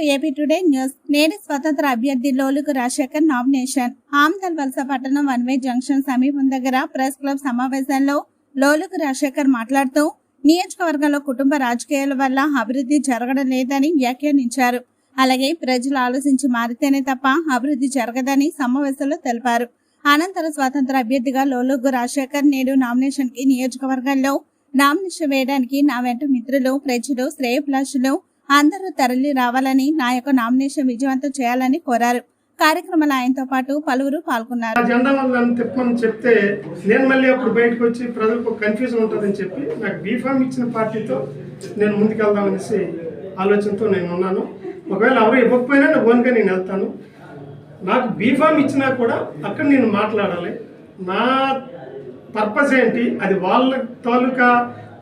To AP today news నేడు స్వతంత్ర అభ్యర్థి లోలుకు రాజశేఖర్ నామినేషన్. ఆమ్దల్ వలస పట్టణం వన్ వే జంక్షన్ సమీపం దగ్గర ప్రెస్ క్లబ్ సమావేశంలో లోలుకు రాజశేఖర్ మాట్లాడుతూ నియోజకవర్గంలో కుటుంబ రాజకీయాల వల్ల అభివృద్ధి జరగడం లేదని వ్యాఖ్యానించారు. అలాగే ప్రజలు ఆలోచించి మారితేనే తప్ప అభివృద్ధి జరగదని సమావేశంలో తెలిపారు. అనంతరం స్వతంత్ర అభ్యర్థిగా లోలుగు రాజశేఖర్ నేడు నామినేషన్కి నియోజకవర్గంలో నామినేషన్ వేయడానికి నా వెంట మిత్రులు ప్రజలు శ్రేయభిలాషులు అందరూ తరలి రావాలని నా యొక్క నామినేషన్ విజయవంతం చేయాలని కోరారు. కార్యక్రమంలో ఆయనతో పాటు పలువురు పాల్గొన్నారు. జెండా తిప్పమని చెప్తే నేను మళ్ళీ అప్పుడు బయటకు వచ్చి ప్రజలకు కన్ఫ్యూజన్ ఉంటుందని చెప్పి నాకు బీఫామ్ ఇచ్చిన పార్టీతో నేను ముందుకెళ్దామనేసి ఆలోచనతో నేను ఉన్నాను. ఒకవేళ ఎవరు ఇవ్వకపోయినా నేను ఓన్గా నేను వెళ్తాను. నాకు బీఫామ్ ఇచ్చినా కూడా అక్కడ నేను మాట్లాడాలి. నా పర్పస్ ఏంటి? అది వాళ్ళ తాలూకా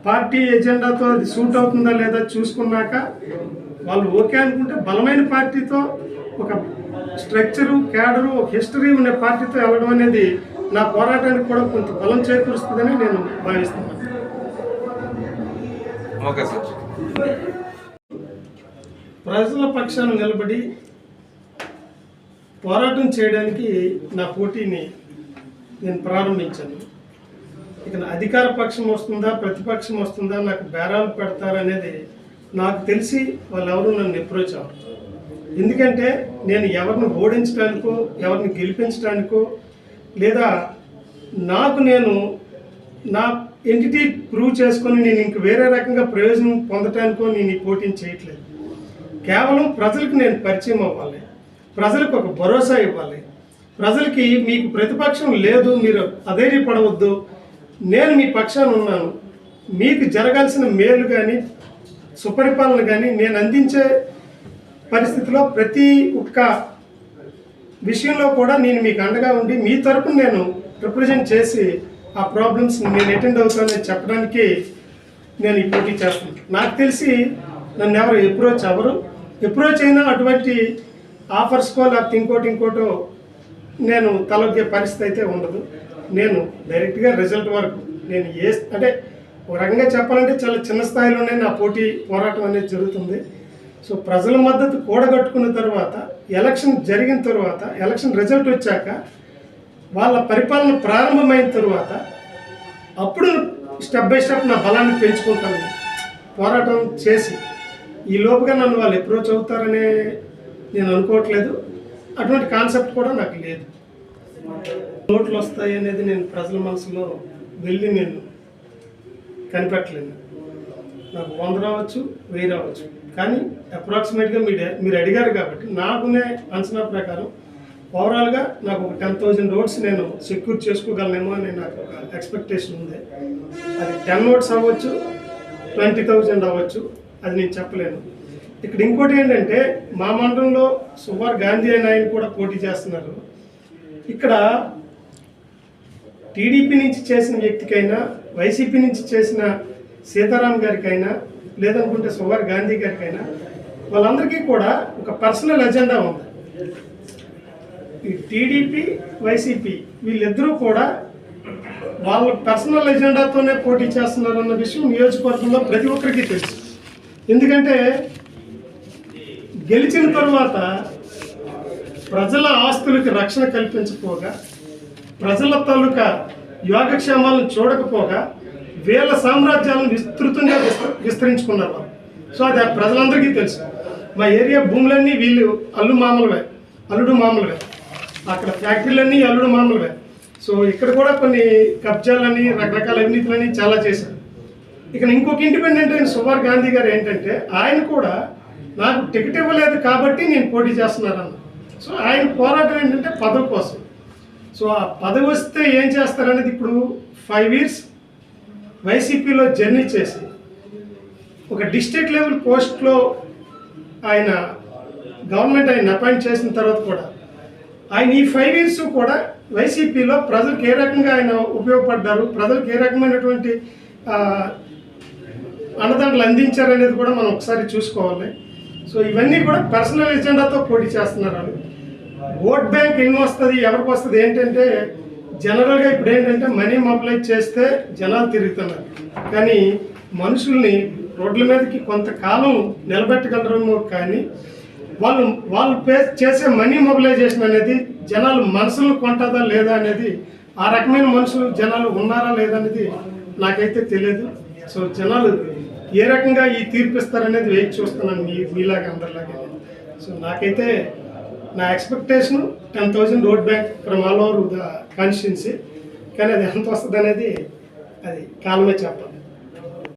పార్టీ ఎజెండాతో అది సూట్ అవుతుందా లేదా చూసుకున్నాక వాళ్ళు ఓకే అనుకుంటే బలమైన పార్టీతో ఒక స్ట్రక్చరు క్యాడరు ఒక హిస్టరీ ఉండే పార్టీతో వెళ్ళడం అనేది నా పోరాటానికి కూడా కొంత బలం చేకూరుస్తుందని నేను భావిస్తున్నాను. Okay sir. ప్రజల పక్షాన నిలబడి పోరాటం చేయడానికి నా పోటీని నేను ప్రారంభించాను. ఇక అధికార పక్షం వస్తుందా ప్రతిపక్షం వస్తుందా నాకు బేరాలు పెడతారనేది నాకు తెలిసి వాళ్ళు ఎవరు నన్ను అప్రోచ్ అవ్వరు. ఎందుకంటే నేను ఎవరిని ఓడించడానికో ఎవరిని గెలిపించడానికో లేదా నాకు నేను నా ఎంటిటీ ప్రూవ్ చేసుకొని నేను ఇంక వేరే రకంగా ప్రయోజనం పొందటానికో నేను ఈ పోటీని చేయట్లేదు. కేవలం ప్రజలకు నేను పరిచయం అవ్వాలి. ప్రజలకు ఒక భరోసా ఇవ్వాలి. ప్రజలకి మీకు ప్రతిపక్షం లేదు మీరు అధైర్యపడవద్దు నేను మీ పక్షాన ఉన్నాను. మీకు జరగాల్సిన మేలు కానీ సుపరిపాలన కానీ నేను అందించే పరిస్థితిలో ప్రతి ఒక్క విషయంలో కూడా నేను మీకు అండగా ఉండి మీ తరపున నేను రిప్రజెంట్ చేసి ఆ ప్రాబ్లమ్స్ నేను అటెండ్ అవుతానని చెప్పడానికి నేను ఈ పోటీ చేస్తాను నాకు తెలిసి నన్ను ఎవరు అప్రోచ్ అవ్వరు. అప్రోచ్ అయినా అటువంటి ఆఫర్స్కో లేకపోతే ఇంకోటి ఇంకోటో నేను తలొగ్గే పరిస్థితి అయితే ఉండదు. నేను డైరెక్ట్గా రిజల్ట్ వరకు నేను ఏ అంటే ఒక రకంగా చెప్పాలంటే చాలా చిన్న స్థాయిలోనే నా పోటీ పోరాటం అనేది జరుగుతుంది. సో ప్రజల మద్దతు కూడగట్టుకున్న తర్వాత ఎలక్షన్ జరిగిన తర్వాత ఎలక్షన్ రిజల్ట్ వచ్చాక వాళ్ళ పరిపాలన ప్రారంభమైన తర్వాత అప్పుడు స్టెప్ బై స్టెప్ నా బలాన్ని పెంచుకుంటాను. పోరాటం చేసి ఈ లోపుగా నన్ను వాళ్ళు ఎప్రోచ్ అవుతారనే నేను అనుకోవట్లేదు. అటువంటి కాన్సెప్ట్ కూడా నాకు లేదు. ఓట్లు వస్తాయి అనేది నేను ప్రజల మనసులో వెళ్ళి నేను కనిపెట్టలేను. నాకు వంద రావచ్చు వెయ్యి రావచ్చు. కానీ అప్రాక్సిమేట్గా మీరు మీరు అడిగారు కాబట్టి నాకునే అంచనా ప్రకారం ఓవరాల్గా నాకు ఒక టెన్ థౌజండ్ రోడ్స్ నేను సెక్యూర్ చేసుకోగలనేమో అని నాకు ఒక ఎక్స్పెక్టేషన్ ఉంది. అది టెన్ రోడ్స్ అవ్వచ్చు ట్వంటీ థౌజండ్ అవ్వచ్చు అది నేను చెప్పలేను. ఇక్కడ ఇంకోటి ఏంటంటే మా మండలంలో సుమారు గాంధీ అని ఆయన కూడా పోటీ చేస్తున్నారు. ఇక్కడ టీడీపీ నుంచి చేసిన వ్యక్తికైనా వైసీపీ నుంచి చేసిన సీతారాం గారికైనా లేదనుకుంటే సుమారు గాంధీ గారికైనా వాళ్ళందరికీ కూడా ఒక పర్సనల్ ఎజెండా ఉంది. ఈ టీడీపీ వైసీపీ వీళ్ళిద్దరూ కూడా వాళ్ళ పర్సనల్ ఎజెండాతోనే పోటీ చేస్తున్నారు అన్న విషయం నియోజకవర్గంలో ప్రతి ఒక్కరికి తెలుసు. ఎందుకంటే గెలిచిన తర్వాత ప్రజల ఆస్తులకి రక్షణ కల్పించకపోగా ప్రజల తాలూకా యోగక్షేమాలను చూడకపోగా వీళ్ళ సామ్రాజ్యాలను విస్తృతంగా విస్త- విస్తరించుకున్నారు వాళ్ళు. సో అది ఆ ప్రజలందరికీ తెలుసు. మా ఏరియా భూములన్నీ వీళ్ళు అల్లు మామూలువే అల్లుడు మామూలువే. అక్కడ ఫ్యాక్టరీలన్నీ అల్లుడు మామూలువే. సో ఇక్కడ కూడా కొన్ని కబ్జాలని రకరకాల అవినీతులని చాలా చేశారు. ఇక్కడ ఇంకొక ఇండిపెండెంట్ అయిన సుమార్ గాంధీ గారు ఏంటంటే ఆయన కూడా నాకు టికెట్ ఇవ్వలేదు కాబట్టి నేను పోటీ చేస్తున్నానన్న సో ఆయన పోరాటం ఏంటంటే పదవి కోసం. సో ఆ పదవి వస్తే ఏం చేస్తారనేది ఇప్పుడు ఫైవ్ ఇయర్స్ వైసీపీలో జర్నీ చేసి ఒక డిస్ట్రిక్ట్ లెవెల్ పోస్ట్లో ఆయన గవర్నమెంట్ ఆయన అపాయింట్ చేసిన తర్వాత కూడా ఆయన ఈ ఫైవ్ ఇయర్స్ కూడా వైసీపీలో ప్రజలకు ఏ రకంగా ఆయన ఉపయోగపడ్డారు ప్రజలకు ఏ రకమైనటువంటి అన్నదండలు అందించారనేది కూడా మనం ఒకసారి చూసుకోవాలి. సో ఇవన్నీ కూడా పర్సనల్ ఎజెండాతో పోటీ చేస్తున్నారు వాళ్ళు. ఓట్ బ్యాంక్ ఎన్ని వస్తుంది ఎవరికి వస్తుంది ఏంటంటే జనరల్గా ఇప్పుడు ఏంటంటే మనీ మొబిలైజ్ చేస్తే జనాలు తిరుగుతున్నారు. కానీ మనుషుల్ని రోడ్ల మీదకి కొంతకాలం నిలబెట్టగలరేమో కానీ వాళ్ళు వాళ్ళు పే చేసే మనీ మొబిలైజేషన్ అనేది జనాలు మనసులను కొంటదా లేదా అనేది ఆ రకమైన మనుషులు జనాలు ఉన్నారా లేదా అనేది నాకైతే తెలియదు. సో జనాలు ఏ రకంగా ఈ తీర్పు ఇస్తారనేది వేచి చూస్తున్నాను మీ మీలాగా అందరిలాగా సో నాకైతే నా expectation ten thousand vote bank from all over the constituency కానీ అది ఎంత వస్తుంది అనేది అది కాలమే చెప్పాలి.